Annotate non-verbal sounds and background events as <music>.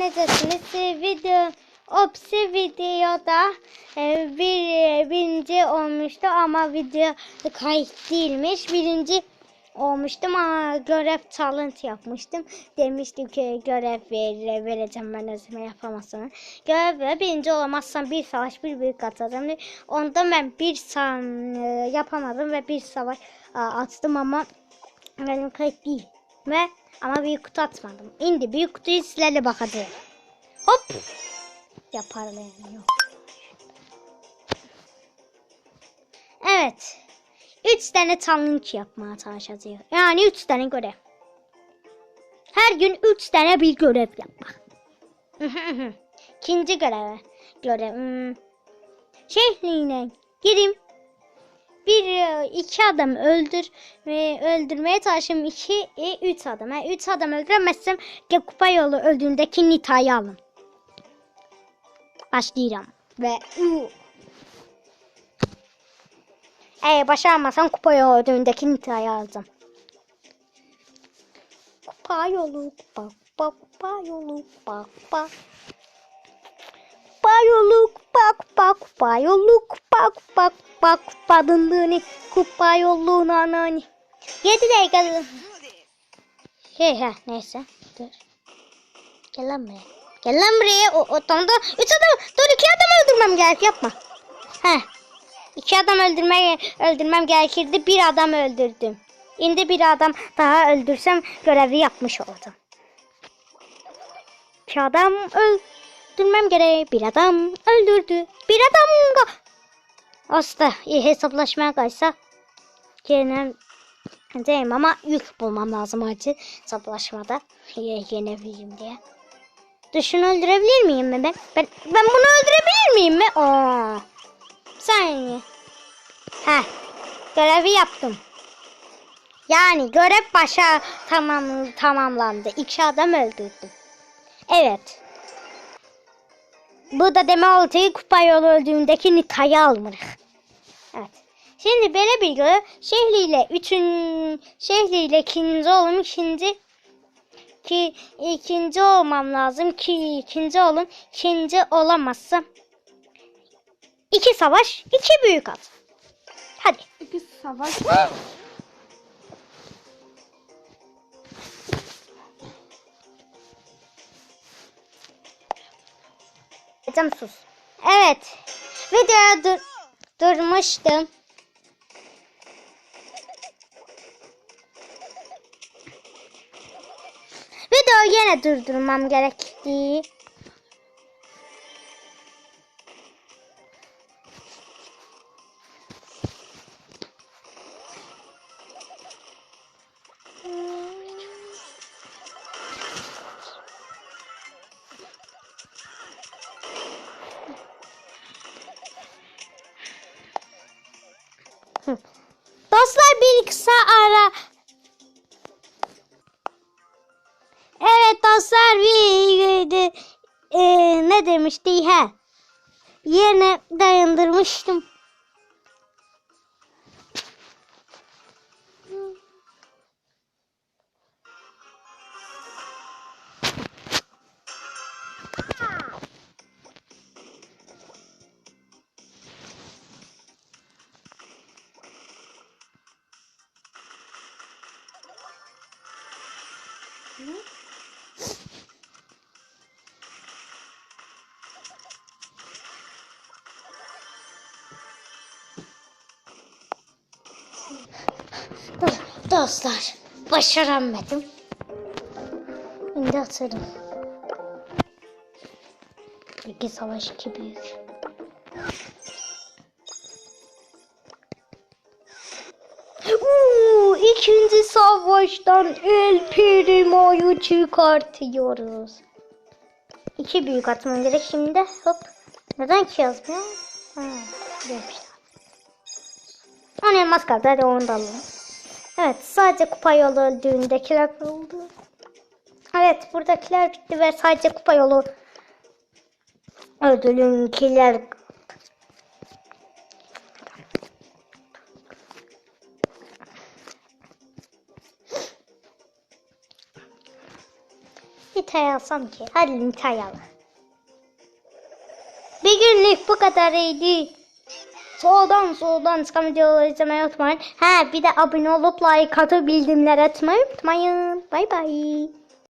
necəsiniz? Video Opsi videoda e, bir birinci olmuştu ama video kayıt değilmiş. Birinci olmuştum ama görev challenge yapmıştım. Demiştim ki görev ver, vereceğim ben özüme yapamazsam. Görev birinci olamazsam bir savaş bir büyük atarım. Onda ben bir san e, yapamadım ve bir savaş a, attım ama benim kayıt değil. Ve ama büyük kutu atmadım. İndi büyük kutuyu sizlerle bakacağım. Hop. Yaparlayan yok. Evet. Üç tane challenge yapmaya çalışacağız. Yani üç tane görev. Her gün üç tane bir görev yapmak. <laughs> İkinci göreve. Görev. Hmm. Şehriyle gireyim. Bir e, iki adam öldür öldürmeye çalışayım. iki e, üç adam. Yani üç adam öldüremezsem gel kupa yolu öldüğündeki Nita'yı alın. Başlayacağım. Ve. Eğer başaramazsam kupa yolu ödüğündeki Nita'yı alacağım. Kupa yolu, kupa, kupa, kupa yolu, kupa, kupa. Kupa yolu, kupa, kupa, kupa yolu, kupa, kupa, kupa, kupa dındığını, kupa yolu nanani. Yedi dakika. He he neyse. Dur. Gel lan buraya. Gel lan buraya. O, o tam da üç adam. Dur iki adam öldürmem gerek yapma. He. İki adam öldürmem, öldürmem gerekirdi. Bir adam öldürdüm. Şimdi bir adam daha öldürsem görevi yapmış oldum. İki adam öldürmem gerek. Bir adam öldürdü. Bir adam Aslında iyi hesaplaşmaya kalsa gene değil ama yük bulmam lazım acil hesaplaşmada ye- yenebileyim diye. Düşün öldürebilir miyim mi ben? Ben, ben bunu öldürebilir miyim mi? Oo. Saniye. Heh. Görevi yaptım. Yani görev başa tamam tamamlandı. İki adam öldürdüm. Evet. Bu da deme ki kupa yolu öldüğündeki Nita'yı almırıq. Şimdi böyle Şehli ile üçün Şehli ile ikinci olum ikinci ki ikinci olmam lazım ki ikinci olun ikinci olamazsam iki savaş iki büyük at. Hadi. İki savaş. Hocam sus. Evet. Videoya dur durmuştum. Videoyu yine durdurmam gerekti. Dostlar bir kısa ara. Ne demişti he? Yerine dayandırmıştım. Do- Dostlar başaramadım. Şimdi atarım. İki savaş iki büyük. Uuu, ikinci savaştan El Primo'yu çıkartıyoruz. İki büyük atmam gerek şimdi. Hop. Neden ki yazmıyor? Ha, demiş. On elmas kaldı. Hadi onu da alalım. Evet sadece kupa yolu öldüğündekiler kaldı. Evet buradakiler bitti ve sadece kupa yolu öldüğündekiler Bir Nita'ya alsam ki. Hadi Nita'ya al. Bir günlük bu kadar iyiydi. Soldan soldan çıkan videoları izlemeyi unutmayın. Ha bir de abone olup like atıp bildirimler atmayı unutmayın. Bay bay.